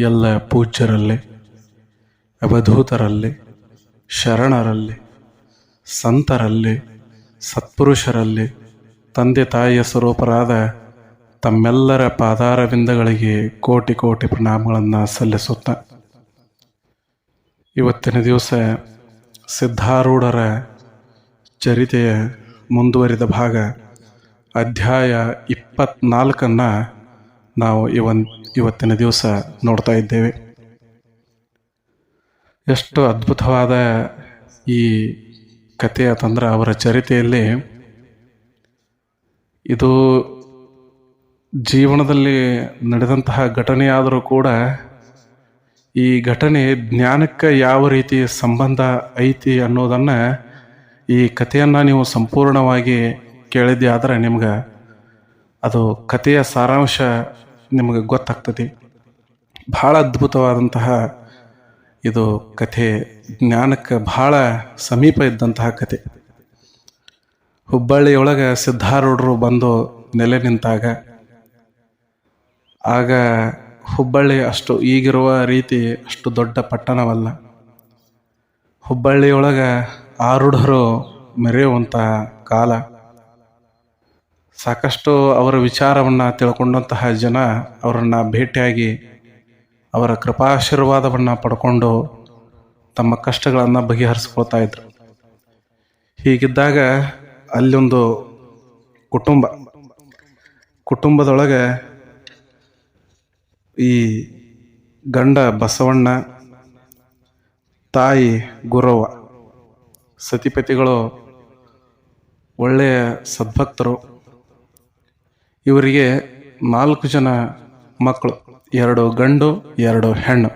ಎಲ್ಲ ಪೂಜ್ಯರಲ್ಲಿ, ಅವಧೂತರಲ್ಲಿ, ಶರಣರಲ್ಲಿ, ಸಂತರಲ್ಲಿ, ಸತ್ಪುರುಷರಲ್ಲಿ, ತಂದೆ ತಾಯಿಯ ಸ್ವರೂಪರಾದ ತಮ್ಮೆಲ್ಲರ ಪಾದಾರವಿಂದಗಳಿಗೆ ಕೋಟಿ ಕೋಟಿ ಪ್ರಣಾಮಗಳನ್ನು ಸಲ್ಲಿಸುತ್ತ. ಇವತ್ತಿನ ದಿವಸ ಸಿದ್ಧಾರೂಢರ ಚರಿತೆಯ ಮುಂದುವರಿದ ಭಾಗ ಅಧ್ಯಾಯ ಇಪ್ಪತ್ನಾಲ್ಕನ್ನು ನಾವು ಇವನ್ ಇವತ್ತಿನ ದಿವಸ ನೋಡ್ತಾ ಇದ್ದೇವೆ. ಎಷ್ಟು ಅದ್ಭುತವಾದ ಈ ಕಥೆ ಅಂತಂದ್ರೆ ಅವರ ಚರಿತೆಯಲ್ಲಿ ಇದು ಜೀವನದಲ್ಲಿ ನಡೆದಂತಹ ಘಟನೆಯಾದರೂ ಕೂಡ ಈ ಘಟನೆ ಜ್ಞಾನಕ್ಕೆ ಯಾವ ರೀತಿ ಸಂಬಂಧ ಐತಿ ಅನ್ನೋದನ್ನು ಈ ಕಥೆಯನ್ನು ನೀವು ಸಂಪೂರ್ಣವಾಗಿ ಕೇಳಿದ್ದೆ ಆದರೆ ನಿಮ್ಗೆ ಅದು ಕಥೆಯ ಸಾರಾಂಶ ನಿಮಗೆ ಗೊತ್ತಾಗ್ತದೆ. ಭಾಳ ಅದ್ಭುತವಾದಂತಹ ಇದು ಕಥೆ. ಜ್ಞಾನಕ್ಕೆ ಭಾಳ ಸಮೀಪ ಇದ್ದಂತಹ ಕಥೆ. ಹುಬ್ಬಳ್ಳಿಯೊಳಗೆ ಸಿದ್ಧಾರೂಢರು ಬಂದು ನೆಲೆ ನಿಂತಾಗ, ಆಗ ಹುಬ್ಬಳ್ಳಿ ಅಷ್ಟು ಈಗಿರುವ ರೀತಿ ಅಷ್ಟು ದೊಡ್ಡ ಪಟ್ಟಣವಲ್ಲ. ಹುಬ್ಬಳ್ಳಿಯೊಳಗೆ ಆರೂಢರು ಮೆರೆಯುವಂಥ ಕಾಲ. ಸಾಕಷ್ಟು ಅವರ ವಿಚಾರವನ್ನು ತಿಳ್ಕೊಂಡಂತಹ ಜನ ಅವರನ್ನು ಭೇಟಿಯಾಗಿ ಅವರ ಕೃಪಾಶೀರ್ವಾದವನ್ನು ಪಡ್ಕೊಂಡು ತಮ್ಮ ಕಷ್ಟಗಳನ್ನು ಬಗೆಹರಿಸ್ಕೊಳ್ತಾ ಇದ್ರು. ಹೀಗಿದ್ದಾಗ ಅಲ್ಲೊಂದು ಕುಟುಂಬ, ಕುಟುಂಬದೊಳಗೆ ಈ ಗಂಡ ಬಸವಣ್ಣ, ತಾಯಿ ಗುರವ್ವ, ಸತಿಪತಿಗಳು ಒಳ್ಳೆಯ ಸದ್ಭಕ್ತರು ಇವರಿಗೆ ನಾಲ್ಕು ಜನ ಮಕ್ಕಳು, ಎರಡು ಗಂಡು, ಎರಡು ಹೆಣ್ಣು.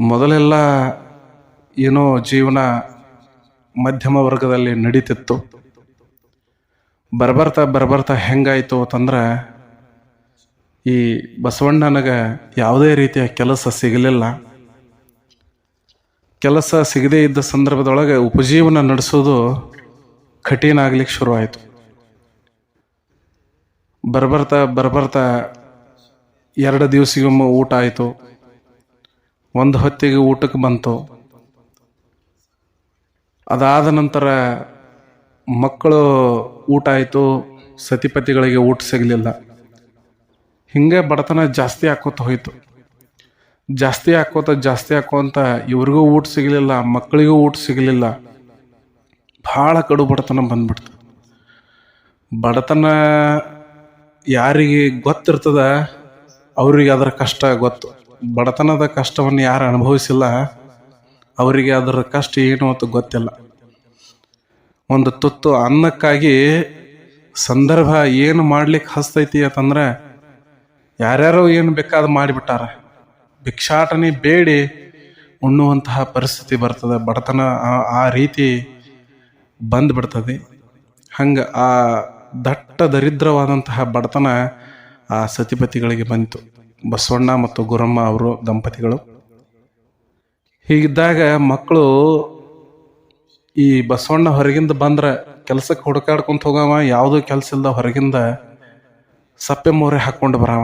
ಮೊದಲೆಲ್ಲ ಏನೋ ಜೀವನ ಮಧ್ಯಮ ವರ್ಗದಲ್ಲಿ ನಡೀತಿತ್ತು. ಬರ್ಬರ್ತಾ ಬರ್ಬರ್ತಾ ಹೆಂಗಾಯಿತು ಅಂತಂದ್ರೆ, ಈ ಬಸವಣ್ಣನಗೆ ಯಾವುದೇ ರೀತಿಯ ಕೆಲಸ ಸಿಗಲಿಲ್ಲ. ಕೆಲಸ ಸಿಗದೇ ಇದ್ದ ಸಂದರ್ಭದೊಳಗೆ ಉಪಜೀವನ ನಡೆಸೋದು ಕಠಿಣ ಆಗ್ಲಿಕ್ಕೆ ಶುರುವಾಯಿತು. ಬರ್ಬರ್ತಾ ಬರ್ಬರ್ತಾ ಎರಡು ದಿವಸಿಗೊಮ್ಮೆ ಊಟ ಆಯಿತು. ಒಂದು ಹೊತ್ತಿಗೆ ಊಟಕ್ಕೆ ಬಂತು. ಅದಾದ ನಂತರ ಮಕ್ಕಳು ಊಟ ಆಯಿತು. ಸತಿಪತಿಗಳಿಗೆ ಊಟ ಸಿಗಲಿಲ್ಲ. ಹಿಂಗೆ ಬಡತನ ಜಾಸ್ತಿ ಹಾಕೋತ ಹೋಯಿತು. ಜಾಸ್ತಿ ಹಾಕೋತ ಜಾಸ್ತಿ ಹಾಕೋಂತ ಇವ್ರಿಗೂ ಊಟ ಸಿಗಲಿಲ್ಲ, ಮಕ್ಕಳಿಗೂ ಊಟ ಸಿಗಲಿಲ್ಲ. ಭಾಳ ಕಡು ಬಡತನ ಬಂದ್ಬಿಡ್ತು. ಬಡತನ ಯಾರಿಗೆ ಗೊತ್ತಿರ್ತದ, ಅವರಿಗೆ ಅದರ ಕಷ್ಟ ಗೊತ್ತು. ಬಡತನದ ಕಷ್ಟವನ್ನು ಯಾರು ಅನುಭವಿಸಿಲ್ಲ, ಅವರಿಗೆ ಅದರ ಕಷ್ಟ ಏನು ಅಂತ ಗೊತ್ತಿಲ್ಲ. ಒಂದು ತುತ್ತು ಅನ್ನಕ್ಕಾಗಿ ಸಂದರ್ಭ ಏನು ಮಾಡ್ಲಿಕ್ಕೆ ಹಸ್ತೈತಿ ಅಂತಂದ್ರೆ, ಯಾರ್ಯಾರೋ ಏನು ಬೇಕಾದ ಮಾಡಿಬಿಟ್ಟಾರ. ಭಿಕ್ಷಾಟನೆ ಬೇಡಿ ಉಣ್ಣುವಂತಹ ಪರಿಸ್ಥಿತಿ ಬರ್ತದೆ, ಬಡತನ ಆ- ರೀತಿ ಬಂದ್ಬಿಡ್ತದೆ. ಹಂಗೆ ಆ ದಟ್ಟ ದರಿದ್ರವಾದಂತಹ ಬಡತನ ಆ ಸತಿಪತಿಗಳಿಗೆ ಬಂತು. ಬಸವಣ್ಣ ಮತ್ತು ಗುರಮ್ಮ ಅವರು ದಂಪತಿಗಳು. ಹೀಗಿದ್ದಾಗ ಮಕ್ಕಳು ಈ ಬಸವಣ್ಣ ಹೊರಗಿಂದ ಬಂದ್ರೆ ಕೆಲಸಕ್ಕೆ ಹುಡುಕಾಡ್ಕೊಂತ ಹೋಗವ, ಯಾವುದೂ ಕೆಲಸ ಇಲ್ಲದ ಹೊರಗಿಂದ ಸಪ್ಪೆ ಮೋರೆ ಹಾಕ್ಕೊಂಡು ಬರವ.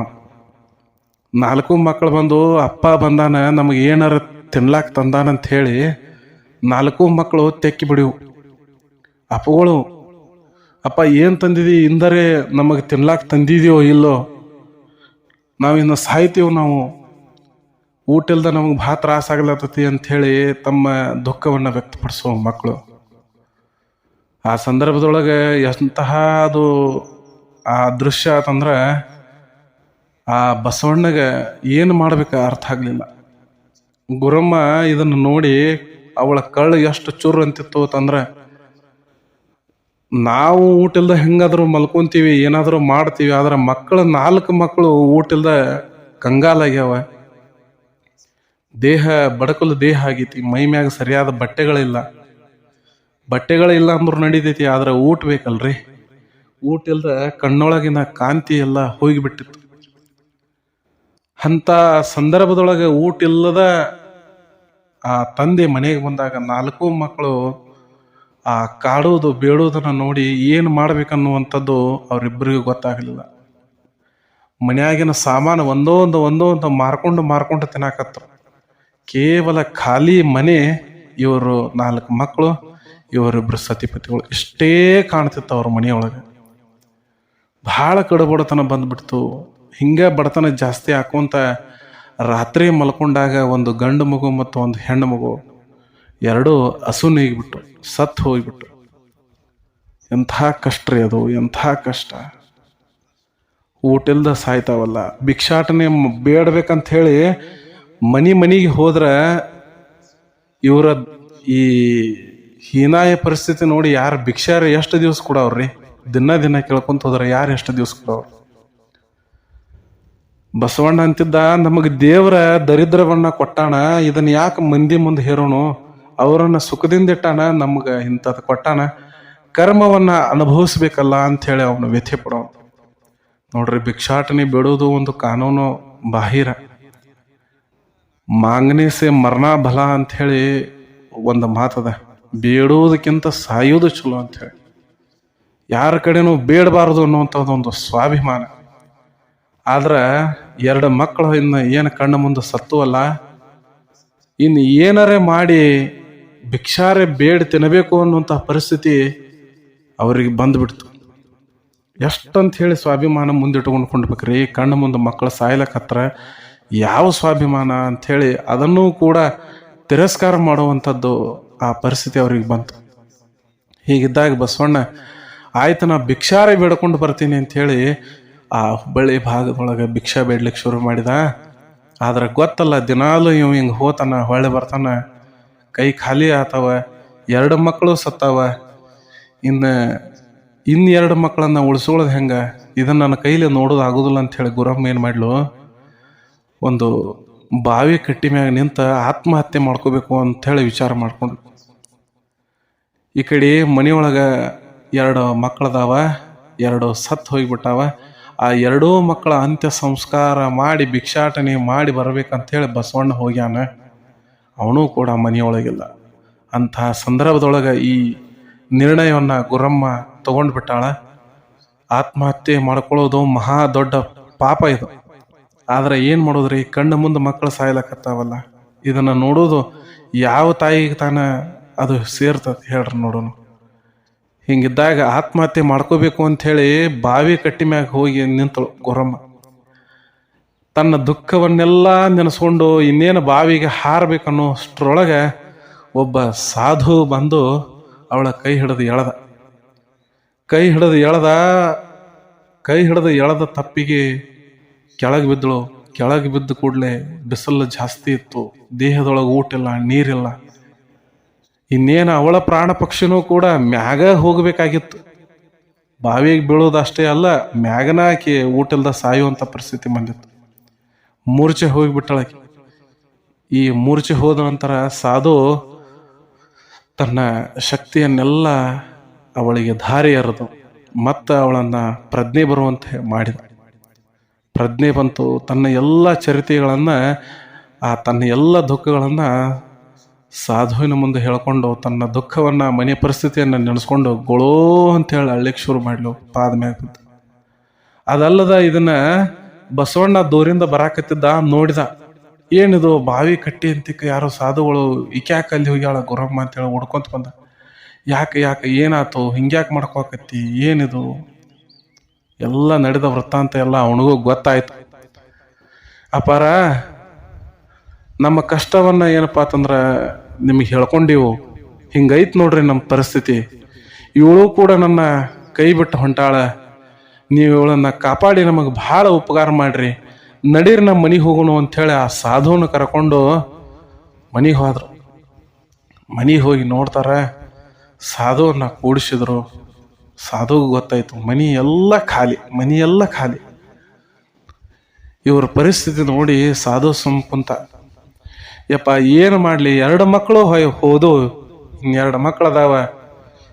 ನಾಲ್ಕು ಮಕ್ಕಳು ಬಂದು, ಅಪ್ಪ ಬಂದಾನ, ನಮಗೆ ಏನಾರ ತಿನ್ಲಾಕ್ ತಂದಾನಂತ ಹೇಳಿ ನಾಲ್ಕು ಮಕ್ಕಳು ತೆಕ್ಕಿ ಬಿಡಿವು ಅಪ್ಪಗಳು ಅಪ್ಪ, ಏನು ತಂದಿದಿ? ಇಂದರೆ ನಮಗೆ ತಿನ್ಲಾಕ್ ತಂದಿದೆಯೋ ಇಲ್ಲೋ? ನಾವಿನ್ನು ಸಾಯ್ತೀವಿ ನಾವು. ಊಟ ಇಲ್ದ ನಮಗೆ ಭಾಳ ತ್ರಾಸ ಆಗ್ಲತ್ತತಿ ಅಂಥೇಳಿ ತಮ್ಮ ದುಃಖವನ್ನು ವ್ಯಕ್ತಪಡಿಸುವ ಮಕ್ಕಳು ಆ ಸಂದರ್ಭದೊಳಗೆ ಎಂತಹ ಅದು, ಆ ದೃಶ್ಯ ಆತಂದ್ರೆ ಆ ಬಸವಣ್ಣಗೆ ಏನು ಮಾಡ್ಬೇಕು ಅರ್ಥ ಆಗಲಿಲ್ಲ. ಗುರಮ್ಮ ಇದನ್ನು ನೋಡಿ ಅವಳ ಕಳ್ಳು ಎಷ್ಟು ಚೂರು ಅಂತಿತ್ತು ಅಂತಂದ್ರೆ ನಾವು ಊಟ ಇಲ್ದ ಹೆಂಗಾದ್ರೂ ಮಲ್ಕೊಂತೀವಿ, ಏನಾದರೂ ಮಾಡ್ತೀವಿ, ಆದ್ರೆ ಮಕ್ಕಳು ನಾಲ್ಕು ಮಕ್ಕಳು ಊಟ ಇಲ್ದ ಕಂಗಾಲಾಗ್ಯಾವ ದೇಹ, ಬಡಕಲು ದೇಹ ಆಗೈತಿ, ಮೈ ಮ್ಯಾಗ ಸರಿಯಾದ ಬಟ್ಟೆಗಳಿಲ್ಲ. ಬಟ್ಟೆಗಳಿಲ್ಲ ಅಂದ್ರೂ ನಡೀತೈತಿ, ಆದ್ರೆ ಊಟ ಬೇಕಲ್ರಿ? ಊಟ ಇಲ್ದ ಕಣ್ಣೊಳಗಿನ ಕಾಂತಿ ಎಲ್ಲ ಹೋಗಿಬಿಟ್ಟಿತ್ತು. ಅಂಥ ಸಂದರ್ಭದೊಳಗೆ ಊಟ ಇಲ್ಲದ ಆ ತಂದೆ ಮನೆಗೆ ಬಂದಾಗ ನಾಲ್ಕು ಮಕ್ಕಳು ಆ ಕಾಡೋದು ಬೇಡುವುದನ್ನು ನೋಡಿ ಏನು ಮಾಡ್ಬೇಕನ್ನುವಂಥದ್ದು ಅವರಿಬ್ಬರಿಗೂ ಗೊತ್ತಾಗಲಿಲ್ಲ. ಮನ್ಯಾಗಿನ ಸಾಮಾನು ಒಂದೋ ಒಂದು ಒಂದೋ ಒಂದು ಮಾರ್ಕೊಂಡು ಮಾರ್ಕೊಂಡು ತಿನ್ನಾಕತ್ರು. ಕೇವಲ ಖಾಲಿ ಮನೆ, ಇವರು ನಾಲ್ಕು ಮಕ್ಕಳು ಇವರಿಬ್ಬರು ಸತಿಪತಿಗಳು ಇಷ್ಟೇ ಕಾಣ್ತಿತ್ತು ಅವ್ರ ಮನೆಯೊಳಗೆ. ಭಾಳ ಕಡುಬಡತನ ಬಂದ್ಬಿಡ್ತು. ಹಿಂಗೆ ಬಡತನ ಜಾಸ್ತಿ ಹಾಕೊಂತ ರಾತ್ರಿ ಮಲ್ಕೊಂಡಾಗ ಒಂದು ಗಂಡು ಮಗು ಮತ್ತು ಒಂದು ಹೆಣ್ಣು ಮಗು. ಎರಡೂ ಹಸು ನೀಗಿಬಿಟ್ಟು ಸತ್ತು ಹೋಗಿಬಿಟ್ರು. ಎಂಥ ಕಷ್ಟ ರೀ ಅದು, ಎಂಥ ಕಷ್ಟ. ಊಟಿಲ್ದ ಸಾಯ್ತಾವಲ್ಲ. ಭಿಕ್ಷಾಟನೆ ಬೇಡಬೇಕಂತ ಹೇಳಿ ಮನಿ ಮನಿಗೆ ಹೋದ್ರೆ ಇವರ ಈ ಹೀನಾಯ ಪರಿಸ್ಥಿತಿ ನೋಡಿ ಯಾರು ಭಿಕ್ಷಾರ ಎಷ್ಟು ದಿವಸ ಕೊಡವ್ರಿ ದಿನ ದಿನ ಕೇಳ್ಕೊಂತ ಹೋದ್ರೆ ಯಾರು ಎಷ್ಟು ದಿವಸ ಕೊಡವ್ರು ಬಸವಣ್ಣ ಅಂತಿದ್ದ, ನಮಗೆ ದೇವರ ದರಿದ್ರವನ್ನ ಕೊಟ್ಟಾಣ ಇದನ್ನ ಯಾಕೆ ಮಂದಿ ಮುಂದೆ ಹೇರೋಣ? ಅವರನ್ನ ಸುಖದಿಂದ ಇಟ್ಟಾನ, ನಮ್ಗೆ ಇಂಥದ್ದು ಕೊಟ್ಟಾನ, ಕರ್ಮವನ್ನ ಅನುಭವಿಸ್ಬೇಕಲ್ಲ ಅಂತ ಹೇಳಿ ಅವನು ವ್ಯಥೆ ಪಡೋ ನೋಡ್ರಿ, ಭಿಕ್ಷಾಟನೆ ಬಿಡೋದು ಒಂದು ಕಾನೂನು ಬಾಹಿರ. ಮಾಂಗನೀಸೆ ಮರಣ ಬಲ ಅಂತ ಹೇಳಿ ಒಂದು ಮಾತದ, ಬೇಡೋದಕ್ಕಿಂತ ಸಾಯೋದು ಚಲೋ ಅಂತ ಹೇಳಿ. ಯಾರ ಕಡೆನೂ ಬೇಡಬಾರದು ಅನ್ನುವಂಥದ್ದೊಂದು ಸ್ವಾಭಿಮಾನ. ಆದ್ರೆ ಎರಡು ಮಕ್ಕಳು ಇನ್ನು ಏನು ಕಣ್ಣ ಮುಂದೆ ಸತ್ತು ಅಲ್ಲ ಇನ್ನು ಏನರೇ ಮಾಡಿ ಭಿಕ್ಷಾರೆ ಬೇಡ ತಿನ್ನಬೇಕು ಅನ್ನುವಂಥ ಪರಿಸ್ಥಿತಿ ಅವರಿಗೆ ಬಂದ್ಬಿಡ್ತು. ಎಷ್ಟಂತ ಹೇಳಿ ಸ್ವಾಭಿಮಾನ ಮುಂದಿಟ್ಕೊಂಡು ಕೊಂಡ್ಬೇಕ್ರಿ ಕಣ್ಣ ಮುಂದೆ ಮಕ್ಕಳು ಸಾಯ್ಲಕ್ಕತ್ರ ಯಾವ ಸ್ವಾಭಿಮಾನ ಅಂಥೇಳಿ ಅದನ್ನೂ ಕೂಡ ತಿರಸ್ಕಾರ ಮಾಡುವಂಥದ್ದು ಆ ಪರಿಸ್ಥಿತಿ ಅವ್ರಿಗೆ ಬಂತು. ಹೀಗಿದ್ದಾಗ ಬಸವಣ್ಣ, ಆಯ್ತು ನಾ ಭಿಕ್ಷಾರೆ ಬೇಡ್ಕೊಂಡು ಬರ್ತೀನಿ ಅಂಥೇಳಿ ಆ ಹುಬ್ಬಳ್ಳಿ ಭಾಗದೊಳಗೆ ಭಿಕ್ಷಾ ಬೇಡ್ಲಿಕ್ಕೆ ಶುರು ಮಾಡಿದ. ಆದ್ರೆ ಗೊತ್ತಲ್ಲ, ದಿನಾಲು ಇವ್ ಹಿಂಗೆ ಹೋತಾನ, ಹೊಳ್ಳಿ ಬರ್ತಾನ. ಕೈ ಖಾಲಿ ಆತವ, ಎರಡು ಮಕ್ಕಳು ಸತ್ತಾವ. ಇನ್ನು ಇನ್ನು ಎರಡು ಮಕ್ಕಳನ್ನ ಉಳಿಸ್ಕೊಳ್ಳೋದು ಹೆಂಗೆ? ಇದನ್ನ ನನ್ನ ಕೈಲಿ ನೋಡೋದು ಆಗೋದಿಲ್ಲ ಅಂತ ಹೇಳಿ ಗುರಮ್ಮ ಏನು ಮಾಡ್ಲು? ಒಂದು ಬಾವಿ ಕಟ್ಟಿ ಮ್ಯಾಗ ನಿಂತ ಆತ್ಮಹತ್ಯೆ ಮಾಡ್ಕೋಬೇಕು ಅಂಥೇಳಿ ವಿಚಾರ ಮಾಡ್ಕೊಂಡು ಈ ಕಡೆ ಮನೆಯೊಳಗೆ ಎರಡು ಮಕ್ಕಳದಾವ, ಎರಡು ಸತ್ತು ಹೋಗಿಬಿಟ್ಟಾವ. ಆ ಎರಡೂ ಮಕ್ಕಳ ಅಂತ್ಯ ಸಂಸ್ಕಾರ ಮಾಡಿ, ಭಿಕ್ಷಾಟನೆ ಮಾಡಿ ಬರ್ಬೇಕಂತೇಳಿ ಬಸವಣ್ಣ ಹೋಗ್ಯಾನ. ಅವನು ಕೂಡ ಮನೆಯೊಳಗಿಲ್ಲ. ಅಂತಹ ಸಂದರ್ಭದೊಳಗೆ ಈ ನಿರ್ಣಯವನ್ನು ಗುರಮ್ಮ ತಗೊಂಡು ಬಿಟ್ಟಾಳ ಆತ್ಮಹತ್ಯೆ ಮಾಡ್ಕೊಳ್ಳೋದು ಮಹಾ ದೊಡ್ಡ ಪಾಪ ಇದು. ಆದ್ರೆ ಏನು ಮಾಡೋದ್ರಿ? ಕಣ್ಣ ಮುಂದೆ ಮಕ್ಕಳು ಸಾಯ್ಲಕತ್ತಾವಲ್ಲ. ಇದನ್ನು ನೋಡೋದು ಯಾವ ತಾಯಿಗೆ ತಾನ ಅದು ಸೇರ್ತದೆ ಹೇಳ್ರಿ ನೋಡೋಣ ಹಿಂಗಿದ್ದಾಗ ಆತ್ಮಹತ್ಯೆ ಮಾಡ್ಕೋಬೇಕು ಅಂಥೇಳಿ ಬಾವಿ ಕಟ್ಟಿ ಮ್ಯಾಗ ಹೋಗಿ ನಿಂತಳು ಗೊರಮ್ಮ. ತನ್ನ ದುಃಖವನ್ನೆಲ್ಲ ನೆನೆಸ್ಕೊಂಡು ಇನ್ನೇನು ಬಾವಿಗೆ ಹಾರಬೇಕನ್ನೋಷ್ಟ್ರೊಳಗೆ ಒಬ್ಬ ಸಾಧು ಬಂದು ಅವಳ ಕೈ ಹಿಡಿದು ಎಳೆದ. ಕೈ ಹಿಡಿದು ಎಳೆದ, ಕೈ ಹಿಡಿದು ಎಳೆದ ತಪ್ಪಿಗೆ ಕೆಳಗೆ ಬಿದ್ದಳು. ಕೆಳಗೆ ಬಿದ್ದ ಕೂಡಲೇ ಬಿಸಿಲು ಜಾಸ್ತಿ ಇತ್ತು. ದೇಹದೊಳಗೆ ಊಟಿಲ್ಲ, ನೀರಿಲ್ಲ. ಇನ್ನೇನು ಅವಳ ಪ್ರಾಣ ಪಕ್ಷಿನೂ ಕೂಡ ಮ್ಯಾಗ ಹೋಗಬೇಕಾಗಿತ್ತು. ಬಾವಿಗೆ ಬೀಳೋದಷ್ಟೇ ಅಲ್ಲ, ಮ್ಯಾಗನ ಆಕಿ ಊಟಿಲ್ದ ಸಾಯುವಂಥ ಪರಿಸ್ಥಿತಿ ಬಂದಿತ್ತು. ಮೂರ್ಛೆ ಹೋಗಿಬಿಟ್ಟಳಕ್ಕೆ ಈ ಮೂರ್ಛೆ ಹೋದ ನಂತರ ಸಾಧು ತನ್ನ ಶಕ್ತಿಯನ್ನೆಲ್ಲ ಅವಳಿಗೆ ದಾರಿ ಎರೆದು ಮತ್ತು ಅವಳನ್ನ ಪ್ರಜ್ಞೆ ಬರುವಂತೆ ಮಾಡಿದ. ಪ್ರಜ್ಞೆ ಬಂತು, ತನ್ನ ಎಲ್ಲ ಚರಿತೆಗಳನ್ನು ಆ ತನ್ನ ಎಲ್ಲ ದುಃಖಗಳನ್ನು ಸಾಧುವಿನ ಮುಂದೆ ಹೇಳ್ಕೊಂಡು ತನ್ನ ದುಃಖವನ್ನು, ಮನೆ ಪರಿಸ್ಥಿತಿಯನ್ನು ನೆನೆಸ್ಕೊಂಡು ಗೊಳೋ ಅಂತೇಳಿ ಅಳ್ಳಿಕ್ ಶುರು ಮಾಡ್ಲು ಪಾದ ಮ್ಯಾಗ ಅದಲ್ಲದ ಇದನ್ನ ಬಸವಣ್ಣ ದೂರಿಂದ ಬರಾಕತ್ತಿದ್ದ ನೋಡಿದ, ಏನಿದು ಬಾವಿ ಕಟ್ಟಿ ಅಂತಿಕ್ಕ ಯಾರೋ ಸಾಧುಗಳು ಇಕ್ಯಾಕ ಅಲ್ಲಿ ಹೋಗ್ಯಾಳ ಗುರಮ್ಮ ಅಂತೇಳಿ ಹುಡ್ಕೊಂತ ಬಂದ. ಯಾಕೆ ಯಾಕೆ, ಏನಾತು, ಹಿಂಗ್ಯಾಕೆ ಮಾಡ್ಕೋಕತ್ತಿ ಏನಿದು? ಎಲ್ಲ ನಡೆದ ವೃತ್ತಾಂತ ಎಲ್ಲ ಅವನಿಗೂ ಗೊತ್ತಾಯ್ತು. ಅಪಾರ, ನಮ್ಮ ಕಷ್ಟವನ್ನ ಏನಪ್ಪಾ ಅಂತಂದ್ರ ನಿಮಗೆ ಹೇಳ್ಕೊಂಡಿವು. ಹಿಂಗೈತ್ ನೋಡ್ರಿ ನಮ್ಮ ಪರಿಸ್ಥಿತಿ. ಇವಳು ಕೂಡ ನನ್ನ ಕೈ ಬಿಟ್ಟು ಹೊಂಟಾಳ. ನೀವು ಇವಳನ್ನು ಕಾಪಾಡಿ, ನಮಗೆ ಭಾಳ ಉಪಕಾರ ಮಾಡಿರಿ. ನಡೀರಿ ನಮ್ಮ ಮನೆಗೆ ಹೋಗೋಣ ಅಂಥೇಳಿ ಆ ಸಾಧುವನ್ನ ಕರ್ಕೊಂಡು ಮನೆಗೆ ಹೋದ್ರು. ಮನೆಗೆ ಹೋಗಿ ನೋಡ್ತಾರೆ, ಸಾಧುವನ್ನ ಕೂಡಿಸಿದ್ರು. ಸಾಧುಗೆ ಗೊತ್ತಾಯ್ತು, ಮನಿ ಎಲ್ಲ ಖಾಲಿ, ಮನಿ ಎಲ್ಲ ಖಾಲಿ. ಇವ್ರ ಪರಿಸ್ಥಿತಿ ನೋಡಿ ಸಾಧು ಸಂಪುಂತ ಯಪ್ಪ, ಏನು ಮಾಡಲಿ? ಎರಡು ಮಕ್ಕಳು ಹೋಯ್ ಹೋದು ಇನ್ನೆರಡು ಮಕ್ಕಳು ಅದಾವ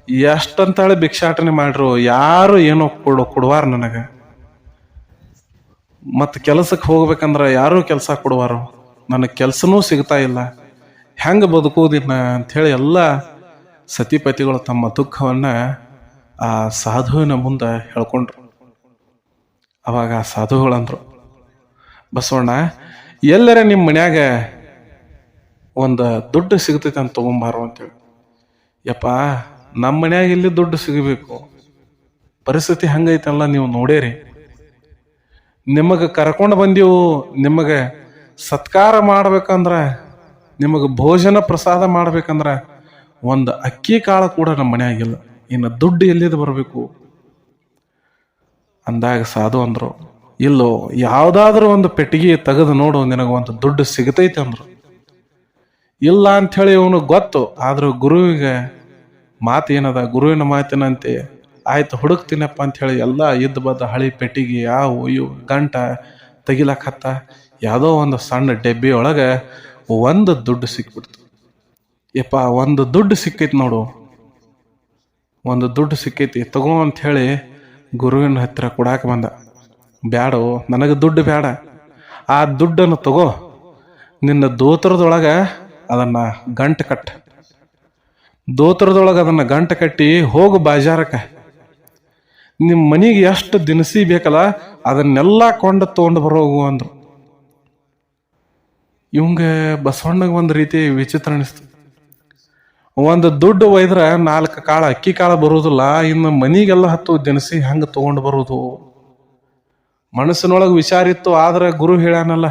ಎಷ್ಟಂತಾಳೆ ಭಿಕ್ಷಾಟನೆ ಮಾಡ್ರು, ಯಾರು ಏನೋ ಕೊಡು, ಕೊಡುವಾರ ನನಗೆ. ಮತ್ತು ಕೆಲಸಕ್ಕೆ ಹೋಗ್ಬೇಕಂದ್ರೆ ಯಾರು ಕೆಲಸ ಕೊಡುವಾರು? ನನಗೆ ಕೆಲಸನೂ ಸಿಗ್ತಾ ಇಲ್ಲ. ಹೆಂಗೆ ಅಂತ ಅಂಥೇಳಿ ಎಲ್ಲ ಸತಿಪತಿಗಳು ತಮ್ಮ ದುಃಖವನ್ನು ಆ ಸಾಧುವಿನ ಮುಂದೆ ಹೇಳ್ಕೊಂಡ್ರು. ಅವಾಗ ಆ ಸಾಧುಗಳಂದರು ಬಸವಣ್ಣ, ಎಲ್ಲರ ನಿಮ್ಮ ಮನ್ಯಾಗ ಒಂದು ದುಡ್ಡು ಸಿಗ್ತೈತೆ ಅಂತ ತೊಗೊಂಬಾರು ಅಂತೇಳಿ ಯಪ್ಪ ನಮ್ಮ ಮನ್ಯಾಗ ಇಲ್ಲಿ ದುಡ್ಡು ಸಿಗಬೇಕು? ಪರಿಸ್ಥಿತಿ ಹಂಗೈತಲ್ಲ, ನೀವು ನೋಡೇರಿ. ನಿಮಗೆ ಕರ್ಕೊಂಡು ಬಂದೀವು, ನಿಮಗೆ ಸತ್ಕಾರ ಮಾಡ್ಬೇಕಂದ್ರೆ, ನಿಮಗೆ ಭೋಜನ ಪ್ರಸಾದ ಮಾಡ್ಬೇಕಂದ್ರೆ, ಒಂದು ಅಕ್ಕಿ ಕಾಳು ಕೂಡ ನಮ್ಮ ಮನೆಯಾಗಿಲ್ಲ ಇನ್ನು ದುಡ್ಡು ಎಲ್ಲಿದ್ದು ಬರಬೇಕು? ಅಂದಾಗ ಸಾಧು ಅಂದ್ರು, ಇಲ್ಲೋ, ಯಾವುದಾದ್ರೂ ಒಂದು ಪೆಟ್ಟಿಗೆ ತೆಗೆದು ನೋಡು, ನಿನಗೆ ಒಂದು ದುಡ್ಡು ಸಿಗತೈತೆ ಅಂದ್ರು. ಇಲ್ಲ ಅಂಥೇಳಿ ಇವನು ಗೊತ್ತು, ಆದ್ರೂ ಗುರುವಿಗೆ ಮಾತು ಏನದ? ಗುರುವಿನ ಮಾತಿನಂತೆ ಆಯ್ತು ಹುಡುಕ್ತೀನಪ್ಪ ಅಂಥೇಳಿ ಎಲ್ಲ ಇದ್ದ ಬದ್ದ ಹಳಿ ಪೆಟ್ಟಿಗೆ ಯಾವು ಇವು, ಗಂಟ ತೆಗಿಲಕತ್ತ ಯಾವುದೋ ಒಂದು ಸಣ್ಣ ಡೆಬ್ಬಿ ಒಳಗೆ ಒಂದು ದುಡ್ಡು ಸಿಕ್ಬಿಡ್ತು. ಯಪ್ಪ, ಒಂದು ದುಡ್ಡು ಸಿಕ್ಕೈತಿ ನೋಡು. ಒಂದು ದುಡ್ಡು ಸಿಕ್ಕೈತಿ. ತಗೋ ಹೇಳಿ ಗುರುವಿನ ಹತ್ತಿರ ಕೊಡಾಕ ಬಂದ. ಬ್ಯಾಡು, ನನಗೆ ದುಡ್ಡು ಬೇಡ ಆ ದುಡ್ಡನ್ನು ತಗೋ. ನಿನ್ನ ದೋತ್ರದೊಳಗೆ ಅದನ್ನು ಗಂಟು ಕಟ್ಟ. ದೋತ್ರದೊಳಗೆ ಅದನ್ನು ಗಂಟು ಕಟ್ಟಿ ಹೋಗು ಬಾಜಾರಕ್ಕೆ. ನಿಮ್ಮ ಮನೆಗೆ ಎಷ್ಟು ದಿನಸಿ ಬೇಕಲ್ಲ, ಅದನ್ನೆಲ್ಲ ಕೊಂಡು ತೊಗೊಂಡು ಬರೋಗು ಅಂದರು. ಇವಂಗ ಬಸವಣ್ಣಗೆ ಒಂದು ರೀತಿ ವಿಚಿತ್ರ ಅನಿಸ್ತು. ಒಂದು ದುಡ್ಡು ಒಯ್ದ್ರೆ ನಾಲ್ಕು ಕಾಳ, ಅಕ್ಕಿ ಕಾಳ ಬರುವುದಿಲ್ಲ ಇನ್ನು ಮನಿಗೆಲ್ಲ ಹತ್ತು ದಿನಸಿ ಹೆಂಗೆ ತಗೊಂಡು ಬರುವುದು ಮನಸ್ಸಿನೊಳಗೆ ವಿಚಾರ ಇತ್ತು, ಆದ್ರೆ ಗುರು ಹೇಳ್ಯಾನಲ್ಲ,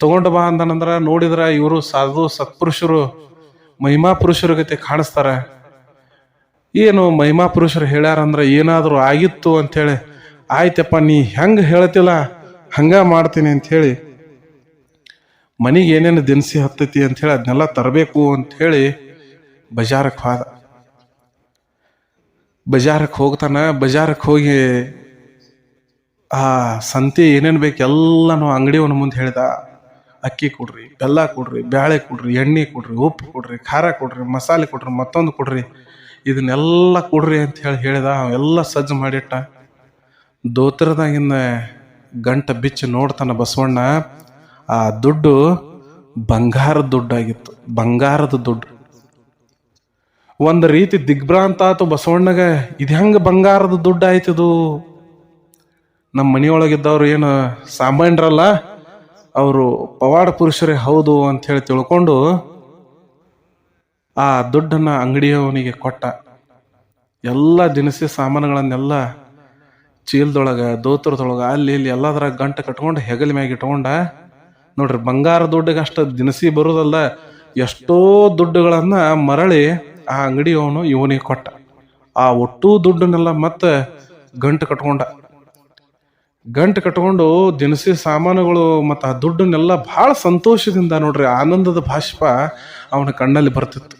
ತಗೊಂಡು ಬಾ ಅಂದನಂದ್ರ ನೋಡಿದ್ರೆ ಇವರು ಸಾಧು ಸತ್ಪುರುಷರು ಮಹಿಮಾ ಪುರುಷರ ಗತಿ ಕಾಣಿಸ್ತಾರ. ಏನು ಮಹಿಮಾ ಪುರುಷರು ಹೇಳ್ಯಾರಂದ್ರೆ ಏನಾದರೂ ಆಗಿತ್ತು ಅಂಥೇಳಿ ಆಯ್ತಪ್ಪ, ನೀ ಹೆಂಗೆ ಹೇಳ್ತಿಲ್ಲ? ಹಂಗ ಮಾಡ್ತೀನಿ ಅಂಥೇಳಿ. ಮನೆಗೆ ಏನೇನು ದಿನಸಿ ಹತ್ತೈತಿ ಅಂಥೇಳಿ ಅದನ್ನೆಲ್ಲ ತರಬೇಕು ಅಂಥೇಳಿ ಬಜಾರಕ್ಕೆ ಹೋದ. ಬಜಾರಕ್ಕೆ ಹೋಗ್ತಾನೆ ಬಜಾರಕ್ಕೆ ಹೋಗಿ ಆ ಸಂತೆ ಏನೇನು ಬೇಕು ಎಲ್ಲನೂ ಅಂಗಡಿಯವನ ಮುಂದೆ ಹೇಳ್ದ. ಅಕ್ಕಿ ಕೊಡ್ರಿ, ಬೆಲ್ಲ ಕೊಡ್ರಿ, ಬ್ಯಾಳೆ ಕೊಡ್ರಿ, ಎಣ್ಣೆ ಕೊಡ್ರಿ, ಉಪ್ಪು ಕೊಡ್ರಿ, ಖಾರ ಕೊಡ್ರಿ, ಮಸಾಲೆ ಕೊಡ್ರಿ, ಮತ್ತೊಂದು ಕೊಡ್ರಿ, ಇದನ್ನೆಲ್ಲ ಕೊಡ್ರಿ ಅಂತ ಹೇಳಿ ಹೇಳಿದ, ಅವೆಲ್ಲ ಸಜ್ಜು ಮಾಡಿಟ್ಟ. ದೋತ್ರದಾಗಿಂದ ಗಂಟ ಬಿಚ್ಚಿ ನೋಡ್ತಾನ ಬಸವಣ್ಣ, ಆ ದುಡ್ಡು ಬಂಗಾರದ ದುಡ್ಡಾಗಿತ್ತು, ಬಂಗಾರದ ದುಡ್ಡು. ಒಂದು ರೀತಿ ದಿಗ್ಭ್ರಾಂತ ಆತು ಬಸವಣ್ಣಗ, ಇದು ಹೆಂಗೆ ಬಂಗಾರದ ದುಡ್ಡು ಆಯ್ತದು ನಮ್ಮ ಮನೆಯೊಳಗಿದ್ದವ್ರು ಏನು ಸಾಮಾನ್ಯರಲ್ಲ? ಅವರು ಪವಾಡ ಪುರುಷರೇ ಹೌದು ಅಂತ ಹೇಳಿ ತಿಳ್ಕೊಂಡು ಆ ದುಡ್ಡನ್ನ ಅಂಗಡಿಯವನಿಗೆ ಕೊಟ್ಟ. ಎಲ್ಲ ದಿನಸಿ ಸಾಮಾನುಗಳನ್ನೆಲ್ಲ ಚೀಲದೊಳಗೆ, ದೋತ್ರದೊಳಗೆ, ಅಲ್ಲಿ ಇಲ್ಲಿ ಎಲ್ಲದರಾಗ ಗಂಟು ಕಟ್ಕೊಂಡು ಹೆಗಲ ಮ್ಯಾಗ ಇಟ್ಕೊಂಡ. ನೋಡ್ರಿ, ಬಂಗಾರ ದುಡ್ಡಿಗೆ ಅಷ್ಟು ದಿನಸಿ ಬರೋದಲ್ಲ, ಎಷ್ಟೋ ದುಡ್ಡುಗಳನ್ನು ಮರಳಿ ಆ ಅಂಗಡಿಯವನು ಇವನಿಗೆ ಕೊಟ್ಟ. ಆ ಒಟ್ಟು ದುಡ್ಡನ್ನೆಲ್ಲ ಮತ್ತೆ ಗಂಟು ಕಟ್ಕೊಂಡ. ಗಂಟು ಕಟ್ಕೊಂಡು ದಿನಸಿ ಸಾಮಾನುಗಳು ಮತ್ತು ಆ ದುಡ್ಡನ್ನೆಲ್ಲ ಭಾಳ ಸಂತೋಷದಿಂದ ನೋಡ್ರಿ, ಆನಂದದ ಭಾಷ್ಪ ಅವನ ಕಣ್ಣಲ್ಲಿ ಬರ್ತಿತ್ತು.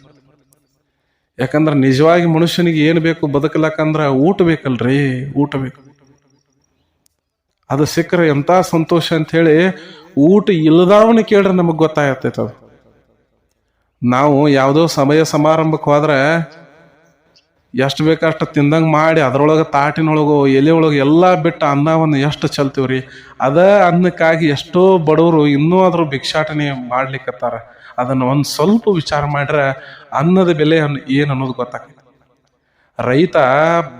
ಯಾಕಂದ್ರೆ ನಿಜವಾಗಿ ಮನುಷ್ಯನಿಗೆ ಏನು ಬೇಕು ಬದುಕಲಕ್ಕಂದ್ರೆ ಊಟ ಬೇಕಲ್ರಿ, ಊಟ ಬೇಕು. ಅದು ಸಿಕ್ಕರೆ ಎಂಥ ಸಂತೋಷ ಅಂತ ಹೇಳಿ ಊಟ ಇಲ್ಲದವನ ಕೇಳ್ರೆ ನಮಗೆ ಗೊತ್ತಾಗತ್ತೈತೆ ಅದು ನಾವು ಯಾವುದೋ ಸಮಯ ಸಮಾರಂಭಕ್ಕೆ ಹೋದ್ರೆ ಎಷ್ಟು ಬೇಕಷ್ಟು ತಿಂದಂಗೆ ಮಾಡಿ ಅದರೊಳಗೆ ತಾಟಿನೊಳಗೋ ಎಲೆ ಒಳಗೆ ಎಲ್ಲ ಬಿಟ್ಟು ಅನ್ನವನ್ನು ಎಷ್ಟು ಚಲ್ತೀವ್ರಿ? ಅದ ಅನ್ನಕ್ಕಾಗಿ ಎಷ್ಟೋ ಬಡವರು ಇನ್ನೂ ಅದ್ರ ಭಿಕ್ಷಾಟನೆ ಮಾಡ್ಲಿಕ್ಕತ್ತಾರ ಅದನ್ನು ಒಂದು ಸ್ವಲ್ಪ ವಿಚಾರ ಮಾಡ್ರೆ ಅನ್ನದ ಬೆಲೆ ಏನು ಅನ್ನೋದು ಗೊತ್ತಾಗ್ತದೆ ರೈತ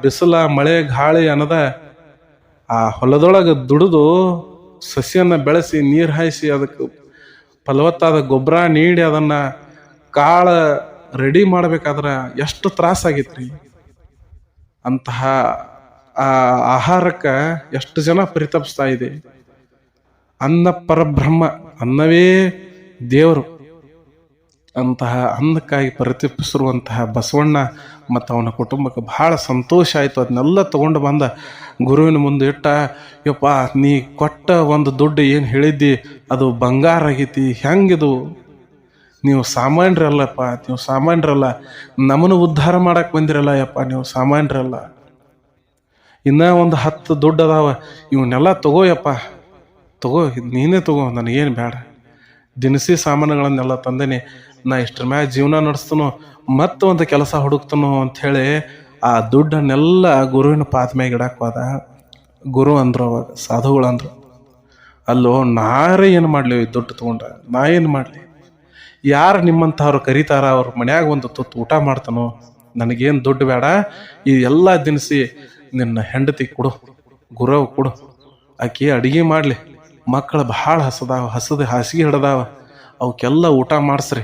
ಬಿಸಿಲ, ಮಳೆ, ಗಾಳಿ ಅನ್ನದ ಆ ಹೊಲದೊಳಗೆ ದುಡಿದು ಸಸಿಯನ್ನು ಬೆಳೆಸಿ ನೀರು ಹಾಯಿಸಿ ಅದಕ್ಕೆ ಫಲವತ್ತಾದ ಗೊಬ್ಬರ ನೀಡಿ ಅದನ್ನು ಕಾಳು ರೆಡಿ ಮಾಡ್ಬೇಕಾದ್ರೆ ಎಷ್ಟು ತ್ರಾಸಾಗಿತ್ರಿ? ಅಂತಹ, ಆ, ಆಹಾರಕ್ಕೆ ಎಷ್ಟು ಜನ ಪರಿತಪಿಸ್ತಾ ಇದೆ. ಅನ್ನ ಪರಬ್ರಹ್ಮ, ಅನ್ನವೇ ದೇವರು. ಅಂತಹ ಅನ್ನಕ್ಕಾಗಿ ಪರಿತಪಿಸಿರುವಂತಹ ಬಸವಣ್ಣ ಮತ್ತು ಅವನ ಕುಟುಂಬಕ್ಕೆ ಬಹಳ ಸಂತೋಷ ಆಯಿತು. ಅದನ್ನೆಲ್ಲ ತೊಗೊಂಡು ಬಂದ ಗುರುವಿನ ಮುಂದೆ ಇಟ್ಟ, ಯಪ್ಪ, ನೀ ಕೊಟ್ಟ ಒಂದು ದುಡ್ಡು ಏನು ಹೇಳಿದ್ದಿ? ಅದು ಬಂಗಾರ ಆಗೈತಿ, ಹೆಂಗಿದು? ನೀವು ಸಾಮಾನ್ಯರಲ್ಲಪ್ಪ, ನೀವು ಸಾಮಾನ್ಯರಲ್ಲ. ನಮ್ಮನ್ನು ಉದ್ಧಾರ ಮಾಡಕ್ಕೆ ಬಂದಿರಲ್ಲ ಯಪ್ಪ ನೀವು ಸಾಮಾನ್ಯರಲ್ಲ. ಇನ್ನ ಒಂದು ಹತ್ತು ದುಡ್ಡು ಅದಾವ, ಇವನ್ನೆಲ್ಲ ತಗೋಯಪ್ಪ ತಗೋ, ನೀನೇ ತಗೋ, ನನಗೇನು ಬೇಡ. ದಿನಸಿ ಸಾಮಾನುಗಳನ್ನೆಲ್ಲ ತಂದೇನಿ. ನಾ ಇಷ್ಟರ ಮ್ಯಾಗ ಜೀವನ ನಡೆಸ್ತನೋ ಮತ್ತೆ ಒಂದು ಕೆಲಸ ಹುಡುಕ್ತನು ಅಂಥೇಳಿ ಆ ದುಡ್ಡನ್ನೆಲ್ಲ ಗುರುವಿನ ಪಾತ್ಮ್ಯಾಗ ಮ್ಯಾಗ ಇಡಕ್ಕೆ ಹೋದ. ಗುರು ಅಂದರು ಅವಾಗ ಸಾಧುಗಳು ಅಂದ್ರು ಅಲ್ಲೋ, ನಾರೇ ಏನು ಮಾಡಲಿ ದುಡ್ಡು ತೊಗೊಂಡ? ನಾ ಏನು ಮಾಡಲಿ? ಯಾರು ನಿಮ್ಮಂಥವ್ರು ಕರೀತಾರ, ಅವ್ರ ಮನ್ಯಾಗ ಒಂದು ತುತ್ತು ಊಟ ಮಾಡ್ತಾನೋ, ನನಗೇನು ದುಡ್ಡು ಬೇಡ ಈ ಎಲ್ಲ ದಿನಸಿ ನಿನ್ನ ಹೆಂಡತಿ ಕೊಡು, ಗುರವ್ ಕೊಡು. ಆಕೆ ಅಡಿಗೆ ಮಾಡಲಿ ಮಕ್ಕಳು ಭಾಳ ಹಸದಾವ, ಹಸದ ಹಾಸಿಗೆ ಹಿಡ್ದಾವ ಅವಕ್ಕೆಲ್ಲ ಊಟ ಮಾಡಿಸ್ರಿ.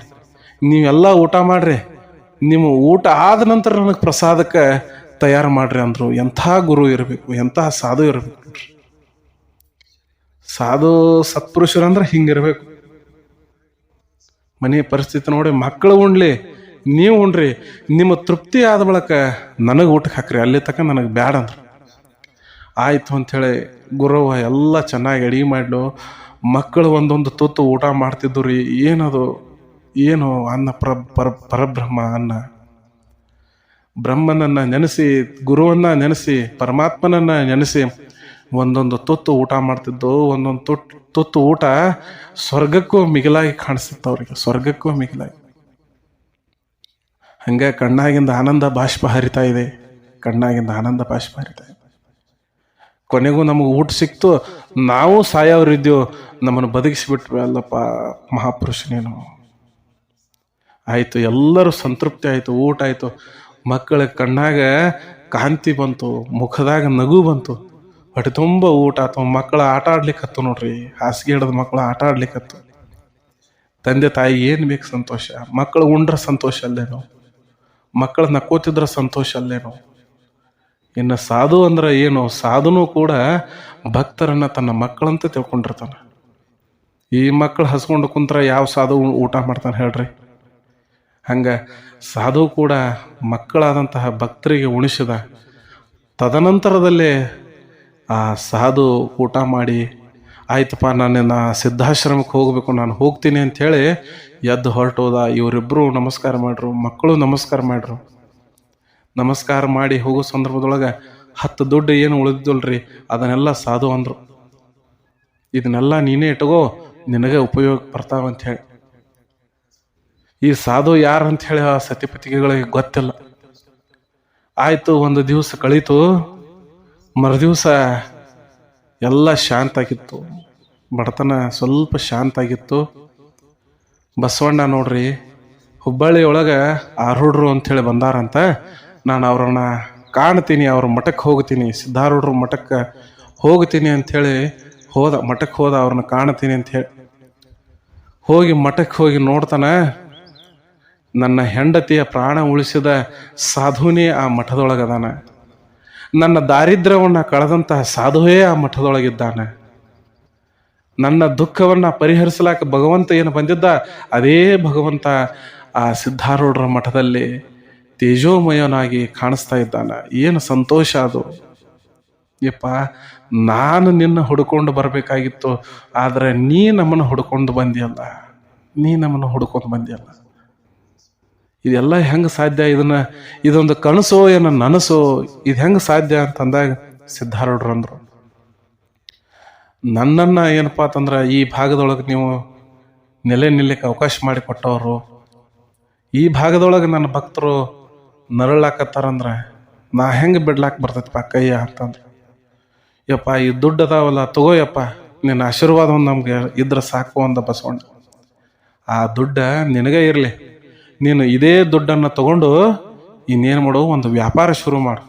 ನೀವೆಲ್ಲ ಊಟ ಮಾಡ್ರಿ, ನಿಮ್ಮ ಊಟ ಆದ ನಂತರ ನನಗೆ ಪ್ರಸಾದಕ್ಕೆ ತಯಾರು ಮಾಡ್ರಿ ಅಂದರು, ಎಂಥ ಗುರು ಇರಬೇಕು, ಎಂಥ ಸಾಧು ಇರಬೇಕು. ಸಾಧು ಸಾಧು ಸತ್ಪುರುಷರಂದ್ರೆ ಹಿಂಗಿರ್ಬೇಕು. ಮನೆ ಪರಿಸ್ಥಿತಿ ನೋಡಿ ಮಕ್ಕಳು ಉಣ್ಲಿ, ನೀವು ಉಣ್ರಿ, ನಿಮ್ಮ ತೃಪ್ತಿ ಆದ ಬಳಿಕ ನನಗೆ ಊಟಕ್ಕೆ ಹಾಕ್ರಿ, ಅಲ್ಲಿ ತಕ್ಕ ನನಗೆ ಬ್ಯಾಡ ಅಂದ್ರು. ಆಯ್ತು ಅಂಥೇಳಿ ಗುರುವ ಎಲ್ಲ ಚೆನ್ನಾಗಿ ಅಡಿಗೆ ಮಾಡ್ಲು. ಮಕ್ಕಳು ಒಂದೊಂದು ತುತ್ತು ಊಟ ಮಾಡ್ತಿದ್ದು ರೀ, ಏನದು, ಏನು ಅನ್ನ ಪ್ರ, ಪರ, ಪರಬ್ರಹ್ಮ ಅನ್ನ? ಬ್ರಹ್ಮನನ್ನ ನೆನೆಸಿ, ಗುರುವನ್ನ ನೆನೆಸಿ, ಪರಮಾತ್ಮನನ್ನ ನೆನೆಸಿ ಒಂದೊಂದು ತುತ್ತು ಊಟ ಮಾಡ್ತಿದ್ದು, ಒಂದೊಂದು ತುತ್ತು ತುತ್ತು ಊಟ ಸ್ವರ್ಗಕ್ಕೂ ಮಿಗಿಲಾಗಿ ಕಾಣಿಸ್ತಿತ್ತು ಅವ್ರಿಗೆ, ಸ್ವರ್ಗಕ್ಕೂ ಮಿಗಿಲಾಗಿ. ಹಂಗೆ ಕಣ್ಣಾಗಿಂದ ಆನಂದ ಬಾಷ್ಪ ಹರಿತಾ ಇದೆ, ಕಣ್ಣಾಗಿಂದ ಆನಂದ ಬಾಷ್ಪ ಹರಿತಾ ಇದೆ. ಕೊನೆಗೂ ನಮಗೆ ಊಟ ಸಿಕ್ತು, ನಾವು ಸಾಯೋರಿದ್ದೀವಿ ನಮ್ಮನ್ನು ಬದುಕಿಸಿಬಿಟ್ವಿ ಅಲ್ಲಪ್ಪ ಮಹಾಪುರುಷನೇನು ಆಯಿತು, ಎಲ್ಲರೂ ಸಂತೃಪ್ತಿ ಆಯಿತು, ಊಟ ಆಯಿತು, ಮಕ್ಕಳ ಕಣ್ಣಾಗ ಕಾಂತಿ ಬಂತು, ಮುಖದಾಗ ನಗು ಬಂತು. ಹೊಟ್ಟೆ ತುಂಬ ಊಟ ಆತು ಮಕ್ಕಳು ಆಟ ಆಡ್ಲಿಕ್ಕತ್ತು ನೋಡ್ರಿ. ಹಾಸಿಗೆ ಹಿಡಿದ ಮಕ್ಕಳು ಆಟ ಆಡ್ಲಿಕ್ಕತ್ತು. ತಂದೆ ತಾಯಿ ಏನು ಬೇಕು ಸಂತೋಷ. ಮಕ್ಕಳು ಉಂಡ್ರ ಸಂತೋಷ ಅಲ್ಲೇನು. ಮಕ್ಕಳು ನಕ್ಕೋತಿದ್ರ ಸಂತೋಷ ಅಲ್ಲೇನು. ಇನ್ನು ಸಾಧು ಅಂದ್ರೆ ಏನು? ಸಾಧುನು ಕೂಡ ಭಕ್ತರನ್ನು ತನ್ನ ಮಕ್ಕಳಂತ ತಿಳ್ಕೊಂಡಿರ್ತಾನೆ. ಈ ಮಕ್ಕಳು ಹಸ್ಕೊಂಡು ಕುಂತ್ರ ಯಾವ ಸಾಧು ಊಟ ಮಾಡ್ತಾನೆ ಹೇಳ್ರಿ. ಹಂಗೆ ಸಾಧು ಕೂಡ ಮಕ್ಕಳಾದಂತಹ ಭಕ್ತರಿಗೆ ಉಣಿಸಿದ ತದನಂತರದಲ್ಲೇ ಸಾಧು ಊಟ ಮಾಡಿ, ಆಯ್ತಪ್ಪ, ನಾನು ಸಿದ್ಧಾಶ್ರಮಕ್ಕೆ ಹೋಗಬೇಕು, ನಾನು ಹೋಗ್ತೀನಿ ಅಂಥೇಳಿ ಎದ್ದು ಹೊರಟೋದ. ಇವರಿಬ್ಬರು ನಮಸ್ಕಾರ ಮಾಡ್ರು, ಮಕ್ಕಳು ನಮಸ್ಕಾರ ಮಾಡ್ರು. ನಮಸ್ಕಾರ ಮಾಡಿ ಹೋಗೋ ಸಂದರ್ಭದೊಳಗೆ ಹತ್ತು ದುಡ್ಡು ಏನು ಉಳಿದಿದ್ದಲ್ರಿ, ಅದನ್ನೆಲ್ಲ ಸಾಧು ಅಂದರು. ಇದನ್ನೆಲ್ಲ ನೀನೇ ಇಟ್ಕೋ, ನಿನಗೆ ಉಪಯೋಗ ಬರ್ತಾವ ಹೇಳಿ. ಈ ಸಾಧು ಯಾರು ಅಂತ ಹೇಳಿ ಆ ಸತಿಪತಿಗಳಿಗೆ ಗೊತ್ತಿಲ್ಲ. ಆಯಿತು, ಒಂದು ದಿವಸ ಕಳೀತು. ಮರುದಿವಸ ಎಲ್ಲ ಶಾಂತ ಆಗಿತ್ತು ಬಡತನ ಸ್ವಲ್ಪ ಶಾಂತ ಆಗಿತ್ತು ಬಸವಣ್ಣ ನೋಡ್ರಿ ಹುಬ್ಬಳ್ಳಿ ಒಳಗೆ ಆರೂಢರು ಅಂಥೇಳಿ ಬಂದಾರಂತ. ನಾನು ಅವ್ರನ್ನ ಕಾಣ್ತೀನಿ, ಅವ್ರ ಮಠಕ್ಕೆ ಹೋಗ್ತೀನಿ, ಸಿದ್ಧಾರೂಢರು ಮಠಕ್ಕೆ ಹೋಗ್ತೀನಿ ಅಂಥೇಳಿ ಹೋದ ಮಠಕ್ಕೆ ಹೋದ ಅವ್ರನ್ನ ಕಾಣ್ತೀನಿ ಅಂಥೇಳಿ ಹೋಗಿ ಮಠಕ್ಕೆ ಹೋಗಿ ನೋಡ್ತಾನೆ ನನ್ನ ಹೆಂಡತಿಯ ಪ್ರಾಣ ಉಳಿಸಿದ ಸಾಧುನೇ ಆ ಮಠದೊಳಗದಾನ. ನನ್ನ ದಾರಿದ್ರ್ಯವನ್ನು ಕಳೆದಂತಹ ಸಾಧುವೇ ಆ ಮಠದೊಳಗಿದ್ದಾನೆ. ನನ್ನ ದುಃಖವನ್ನು ಪರಿಹರಿಸಲಾಕ ಭಗವಂತ ಏನು ಬಂದಿದ್ದ, ಅದೇ ಭಗವಂತ ಆ ಸಿದ್ಧಾರೂಢರ ಮಠದಲ್ಲಿ ತೇಜೋಮಯನಾಗಿ ಕಾಣಿಸ್ತಾ ಇದ್ದಾನೆ. ಏನು ಸಂತೋಷ ಅದು. ಯಪ್ಪ, ನಾನು ನಿನ್ನ ಹುಡ್ಕೊಂಡು ಬರಬೇಕಾಗಿತ್ತು, ಆದರೆ ನೀ ನಮ್ಮನ್ನು ಹುಡ್ಕೊಂಡು ಬಂದಿಯಲ್ಲ. ನೀ ನಮ್ಮನ್ನು ಹುಡ್ಕೊಂಡು ಬಂದಿಯಲ್ಲ. ಇದೆಲ್ಲ ಹೆಂಗೆ ಸಾಧ್ಯ? ಇದನ್ನ, ಇದೊಂದು ಕನಸೋ ಏನೋ ನನಸೋ, ಇದು ಹೆಂಗೆ ಸಾಧ್ಯ ಅಂತಂದಾಗ ಸಿದ್ಧಾರೂಢರು ಅಂದರು ನನ್ನನ್ನ ಏನಪ್ಪ ಅಂತಂದ್ರೆ, ಈ ಭಾಗದೊಳಗೆ ನೀವು ನೆಲೆ ನಿಲ್ಲಕ್ಕೆ ಅವಕಾಶ ಮಾಡಿ ಕೊಟ್ಟವರು, ಈ ಭಾಗದೊಳಗೆ ನನ್ನ ಭಕ್ತರು ನರಳಾಕತ್ತಾರಂದ್ರೆ ನಾ ಹೆಂಗೆ ಬಿಡ್ಲಾಕ್ ಬರ್ತೈತಪ್ಪ ಕೈಯ ಅಂತಂದ್ರೆ. ಯಪ್ಪ, ಈ ದುಡ್ಡು ಅದಾವಲ್ಲ ತಗೋಯಪ್ಪ ನಿನ್ನ ಆಶೀರ್ವಾದ ಒಂದು ನಮ್ಗೆ ಇದ್ರೆ ಸಾಕು ಅಂತ ಬಸವಣ್ಣ. ಆ ದುಡ್ಡ ನಿನಗೇ ಇರಲಿ. ನೀನು ಇದೇ ದುಡ್ಡನ್ನು ತಗೊಂಡು ಇನ್ನೇನು ಮಾಡು ಒಂದು ವ್ಯಾಪಾರ ಶುರು ಮಾಡು.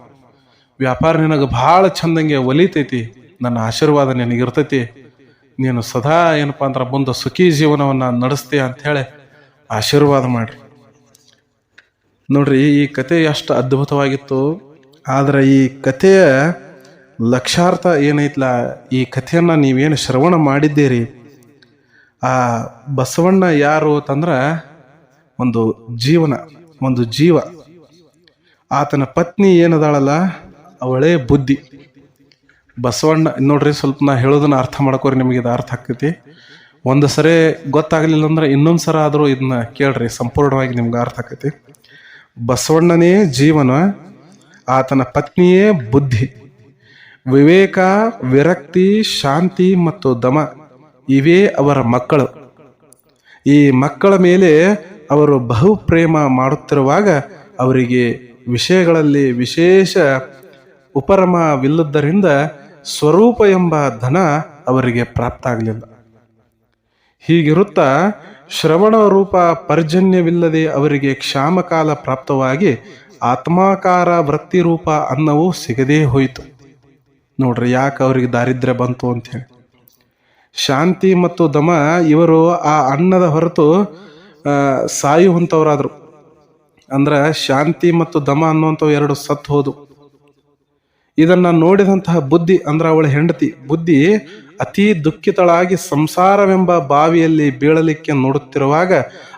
ವ್ಯಾಪಾರ ನಿನಗೆ ಭಾಳ ಚಂದಂಗೆ ಒಲಿತೈತಿ. ನನ್ನ ಆಶೀರ್ವಾದ ನಿನಗಿರ್ತೈತಿ. ನೀನು ಸದಾ ಏನಪ್ಪ ಅಂದ್ರೆ ಮುಂದೆ ಸುಖಿ ಜೀವನವನ್ನು ನಡೆಸ್ತೀಯ ಅಂಥೇಳಿ ಆಶೀರ್ವಾದ ಮಾಡಿರಿ. ನೋಡ್ರಿ, ಈ ಕತೆ ಎಷ್ಟು ಅದ್ಭುತವಾಗಿತ್ತು. ಆದರೆ ಈ ಕಥೆಯ ಲಕ್ಷಾರ್ಥ ಏನೈತಲ್ಲ ಈ ಕಥೆಯನ್ನು ನೀವೇನು ಶ್ರವಣ ಮಾಡಿದ್ದೀರಿ? ಆ ಬಸವಣ್ಣ ಯಾರು ಅಂತಂದ್ರೆ ಒಂದು ಜೀವನ, ಒಂದು ಜೀವ. ಆತನ ಪತ್ನಿ ಏನದಾಳಲ್ಲ? ಅವಳೇ ಬುದ್ಧಿ. ಬಸವಣ್ಣ, ನೋಡ್ರಿ ಸ್ವಲ್ಪ ನಾ ಹೇಳೋದನ್ನ ಅರ್ಥ ಮಾಡ್ಕೋರಿ ನಿಮಗೆ ಇದು ಅರ್ಥ ಆಗ್ತೈತಿ. ಒಂದು ಸರಿ ಗೊತ್ತಾಗಲಿಲ್ಲ ಅಂದ್ರೆ ಇನ್ನೊಂದು ಸಲ ಆದರೂ ಇದನ್ನ ಕೇಳ್ರಿ, ಸಂಪೂರ್ಣವಾಗಿ ನಿಮ್ಗೆ ಅರ್ಥ ಆಕೈತಿ ಬಸವಣ್ಣನೇ ಜೀವನ, ಆತನ ಪತ್ನಿಯೇ ಬುದ್ಧಿ. ವಿವೇಕ, ವಿರಕ್ತಿ, ಶಾಂತಿ ಮತ್ತು ದಮ, ಇವೇ ಅವರ ಮಕ್ಕಳು. ಈ ಮಕ್ಕಳ ಮೇಲೆ ಅವರು ಬಹು ಪ್ರೇಮ ಮಾಡುತ್ತಿರುವಾಗ ಅವರಿಗೆ ವಿಷಯಗಳಲ್ಲಿ ವಿಶೇಷ ಉಪರಮವಿಲ್ಲದ್ದರಿಂದ ಸ್ವರೂಪ ಎಂಬ ಧನ ಅವರಿಗೆ ಪ್ರಾಪ್ತ ಆಗಲಿಲ್ಲ ಹೀಗಿರುತ್ತಾ ಶ್ರವಣ ರೂಪ ಪರ್ಜನ್ಯವಿಲ್ಲದೆ ಅವರಿಗೆ ಕ್ಷಾಮಕಾಲ ಪ್ರಾಪ್ತವಾಗಿ ಆತ್ಮಾಕಾರ ವೃತ್ತಿ ರೂಪ ಅನ್ನವು ಸಿಗದೇ ಹೋಯಿತು. ನೋಡ್ರಿ ಯಾಕೆ ಅವರಿಗೆ ದಾರಿದ್ರ್ಯ ಬಂತು ಅಂತ ಹೇಳಿ. ಶಾಂತಿ ಮತ್ತು ದಮ ಇವರು ಆ ಅನ್ನದ ಹೊರತು ಸಾಯುವಂಥವ್ರಾದ್ರು. ಅಂದ್ರೆ ಶಾಂತಿ ಮತ್ತು ದಮ ಅನ್ನುವಂಥವು ಎರಡು ಸತ್ತು ಹೋದು. ಇದನ್ನು ನೋಡಿದಂತಹ ಬುದ್ಧಿ, ಅಂದ್ರೆ ಅವಳ ಹೆಂಡತಿ, ಬುದ್ಧಿ ಅತಿ ದುಃಖಿತಳಾಗಿ ಸಂಸಾರವೆಂಬ ಬಾವಿಯಲ್ಲಿ ಬೀಳಲಿಕ್ಕೆ ನೋಡುತ್ತಿರುವಾಗ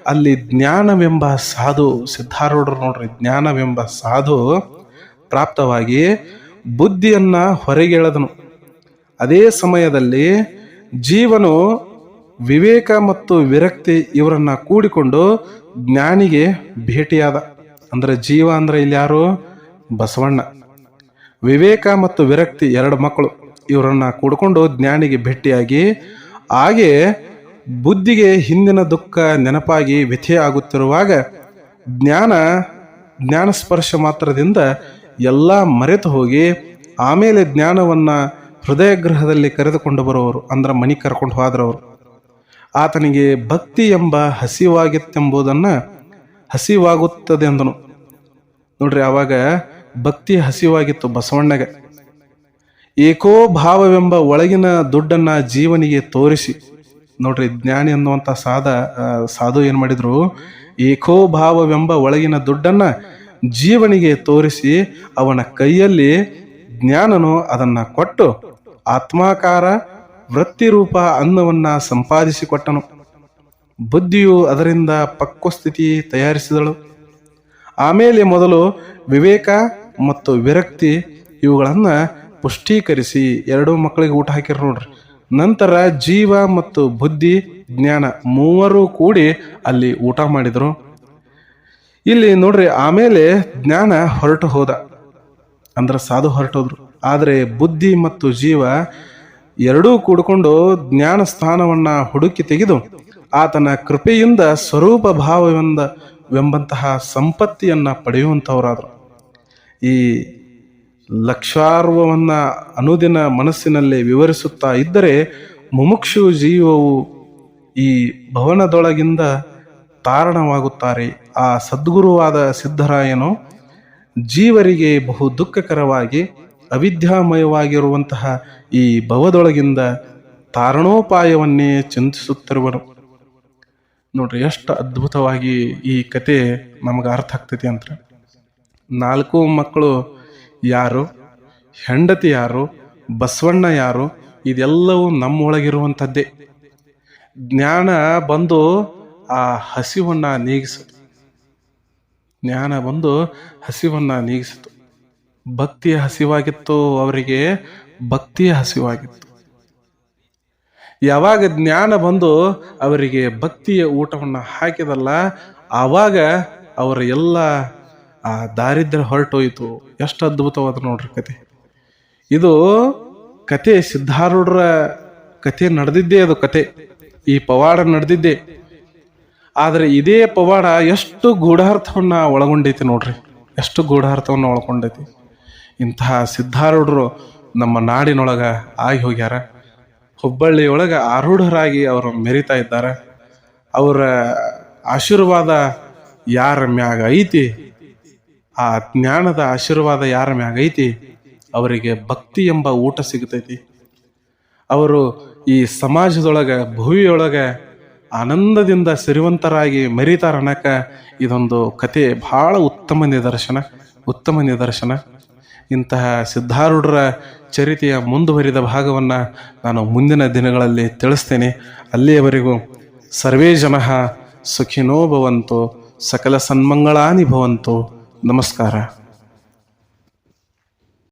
ಅಲ್ಲಿ ಜ್ಞಾನವೆಂಬ ಸಾಧು, ಸಿದ್ಧಾರೂಢರು ನೋಡ್ರಿ, ಜ್ಞಾನವೆಂಬ ಸಾಧು ಪ್ರಾಪ್ತವಾಗಿ ಬುದ್ಧಿಯನ್ನು ಹೊರಗೆಳೆದನು. ಅದೇ ಸಮಯದಲ್ಲಿ ಜೀವನು ವಿವೇಕ ಮತ್ತು ವಿರಕ್ತಿ ಇವರನ್ನ ಕೂಡಿಕೊಂಡು ಜ್ಞಾನಿಗೆ ಭೇಟಿಯಾದ, ಅಂದ್ರೆ ಜೀವ ಅಂದ್ರೆ ಇಲ್ಲಿ ಯಾರು? ಬಸವಣ್ಣ. ವಿವೇಕ ಮತ್ತು ವಿರಕ್ತಿ ಎರಡು ಮಕ್ಕಳು ಇವರನ್ನ ಕೂಡಿಕೊಂಡು ಜ್ಞಾನಿಗೆ ಭೇಟಿಯಾಗಿ, ಹಾಗೆ ಬುದ್ಧಿಗೆ ಹಿಂದಿನ ದುಃಖ ನೆನಪಾಗಿ ವ್ಯಥೆ ಆಗುತ್ತಿರುವಾಗ ಜ್ಞಾನ ಜ್ಞಾನ ಸ್ಪರ್ಶ ಮಾತ್ರದಿಂದ ಎಲ್ಲ ಮರೆತು ಹೋಗಿ ಆಮೇಲೆ ಜ್ಞಾನವನ್ನ ಹೃದಯ ಗೃಹದಲ್ಲಿ ಕರೆದುಕೊಂಡು ಬರುವವರು ಅಂದ್ರೆ ಮನಿ ಕರ್ಕೊಂಡು ಹೋದ್ರವರು ಆತನಿಗೆ ಭಕ್ತಿ ಎಂಬ ಹಸಿವಾಗಿತ್ತೆಂಬುದನ್ನು ಹಸಿವಾಗುತ್ತದೆ ಅಂದನು. ನೋಡ್ರಿ ಆವಾಗ ಭಕ್ತಿ ಹಸಿವಾಗಿತ್ತು ಬಸವಣ್ಣಗೆ. ಏಕೋ ಭಾವವೆಂಬ ಒಳಗಿನ ದುಡ್ಡನ್ನ ಜೀವನಿಗೆ ತೋರಿಸಿ. ನೋಡ್ರಿ, ಜ್ಞಾನಿ ಅನ್ನುವಂಥ ಸಾಧ ಸಾಧು ಏನು ಮಾಡಿದ್ರು? ಏಕೋ ಭಾವವೆಂಬ ಒಳಗಿನ ದುಡ್ಡನ್ನ ಜೀವನಿಗೆ ತೋರಿಸಿ ಅವನ ಕೈಯಲ್ಲಿ ಜ್ಞಾನನು ಅದನ್ನ ಕೊಟ್ಟು ಆತ್ಮಾಕಾರ ವೃತ್ತಿರೂಪ ಅನ್ನವನ್ನ ಸಂಪಾದಿಸಿಕೊಟ್ಟನು. ಬುದ್ಧಿಯು ಅದರಿಂದ ಪಕ್ವಸ್ಥಿತಿ ತಯಾರಿಸಿದಳು. ಆಮೇಲೆ ಮೊದಲು ವಿವೇಕ ಮತ್ತು ವಿರಕ್ತಿ ಇವುಗಳನ್ನು ಪುಷ್ಟೀಕರಿಸಿ ಎರಡೂ ಮಕ್ಕಳಿಗೆ ಊಟ ಹಾಕಿರು ನೋಡ್ರಿ. ನಂತರ ಜೀವ ಮತ್ತು ಬುದ್ಧಿ, ಜ್ಞಾನ ಮೂವರು ಕೂಡಿ ಅಲ್ಲಿ ಊಟ ಮಾಡಿದ್ರು. ಇಲ್ಲಿ ನೋಡ್ರಿ ಆಮೇಲೆ ಜ್ಞಾನ ಹೊರಟು ಹೋದ. ಅಂದ್ರೆ ಸಾಧು ಹೊರಟೋದ್ರು. ಆದರೆ ಬುದ್ಧಿ ಮತ್ತು ಜೀವ ಎರಡೂ ಕೂಡಿಕೊಂಡು ಜ್ಞಾನ ಸ್ಥಾನವನ್ನ ಹುಡುಕಿ ತೆಗೆದು ಆತನ ಕೃಪೆಯಿಂದ ಸ್ವರೂಪ ಭಾವವೆಂದ ಎಂಬಂತಹ ಸಂಪತ್ತಿಯನ್ನ ಪಡೆಯುವಂಥವರಾದರು. ಈ ಲಕ್ಷಾರ್ವವನ್ನ ಅನುದಿನ ಮನಸ್ಸಿನಲ್ಲಿ ವಿವರಿಸುತ್ತಾ ಇದ್ದರೆ ಮುಮುಕ್ಷು ಜೀವವು ಈ ಭವನದೊಳಗಿಂದ ತಾರಣವಾಗುತ್ತಾರೆ. ಆ ಸದ್ಗುರುವಾದ ಸಿದ್ಧರಾಯನು ಜೀವರಿಗೆ ಬಹು ದುಃಖಕರವಾಗಿ ಅವಿದ್ಯಾಮಯವಾಗಿರುವಂತಹ ಈ ಭವದೊಳಗಿಂದ ತಾರಣೋಪಾಯವನ್ನೇ ಚಿಂತಿಸುತ್ತಿರುವರು ನೋಡ್ರಿ, ಎಷ್ಟು ಅದ್ಭುತವಾಗಿ ಈ ಕತೆ ನಮಗೆ ಅರ್ಥ ಆಗ್ತೈತಿ ಅಂತ ನಾಲ್ಕು ಮಕ್ಕಳು ಯಾರು? ಹೆಂಡತಿ ಯಾರು? ಬಸವಣ್ಣ ಯಾರು? ಇದೆಲ್ಲವೂ ನಮ್ಮೊಳಗಿರುವಂಥದ್ದೇ ಜ್ಞಾನ ಬಂದು ಆ ಹಸಿವನ್ನ ನೀಗಿಸಿತು ಜ್ಞಾನ ಬಂದು ಹಸಿವನ್ನು ನೀಗಿಸಿತು ಭಕ್ತಿಯ ಹಸಿವಾಗಿತ್ತು ಅವರಿಗೆ, ಭಕ್ತಿಯ ಹಸಿವಾಗಿತ್ತು. ಯಾವಾಗ ಜ್ಞಾನ ಬಂದು ಅವರಿಗೆ ಭಕ್ತಿಯ ಊಟವನ್ನು ಹಾಕಿದಲ್ಲ, ಆವಾಗ ಅವರ ಎಲ್ಲ, ಆ ದಾರಿದ್ರ ಹೊರಟೋಯಿತು. ಎಷ್ಟು ಅದ್ಭುತವಾದ ನೋಡ್ರಿ ಕತೆ ಇದು ಕತೆ ಸಿದ್ಧಾರೂಢರ ಕತೆ ನಡೆದಿದ್ದೇ ಅದು ಕತೆ ಈ ಪವಾಡ ನಡೆದಿದ್ದೆ. ಆದರೆ ಇದೇ ಪವಾಡ ಎಷ್ಟು ಗೂಢಾರ್ಥವನ್ನು ಒಳಗೊಂಡೈತಿ ನೋಡ್ರಿ. ಎಷ್ಟು ಗೂಢಾರ್ಥವನ್ನು ಒಳಗೊಂಡೈತಿ. ಇಂತಹ ಸಿದ್ಧಾರೂಢರು ನಮ್ಮ ನಾಡಿನೊಳಗ ಆಗಿ ಹೋಗ್ಯಾರ. ಹುಬ್ಬಳ್ಳಿಯೊಳಗ ಆರೂಢರಾಗಿ ಅವರು ಮೆರಿತಾ ಇದ್ದಾರೆ. ಅವರ ಆಶೀರ್ವಾದ ಯಾರ ಮ್ಯಾಗ ಐತಿ? ಆ ಜ್ಞಾನದ ಆಶೀರ್ವಾದ ಯಾರ ಮ್ಯಾಗ ಐತಿ? ಅವರಿಗೆ ಭಕ್ತಿ ಎಂಬ ಊಟ ಸಿಗ್ತೈತಿ. ಅವರು ಈ ಸಮಾಜದೊಳಗ ಭುವಿಯೊಳಗೆ ಆನಂದದಿಂದ ಸಿರಿವಂತರಾಗಿ ಮೆರಿತಾರ ಇದೊಂದು ಕತೆ ಬಹಳ ಉತ್ತಮ ನಿದರ್ಶನ ಉತ್ತಮ ನಿದರ್ಶನ. ಇಂತಹ ಸಿದ್ಧಾರೂಢರ ಚರಿತೆಯ ಮುಂದುವರಿದ ಭಾಗವನ್ನು ನಾನು ಮುಂದಿನ ದಿನಗಳಲ್ಲಿ ತಿಳಿಸ್ತೇನೆ. ಅಲ್ಲಿಯವರೆಗೂ ಸರ್ವೇ ಜನ ಸುಖಿನೋ ಭವಂತು, ಸಕಲ ಸನ್ಮಂಗಳಾನಿ ಭವಂತು. ನಮಸ್ಕಾರ.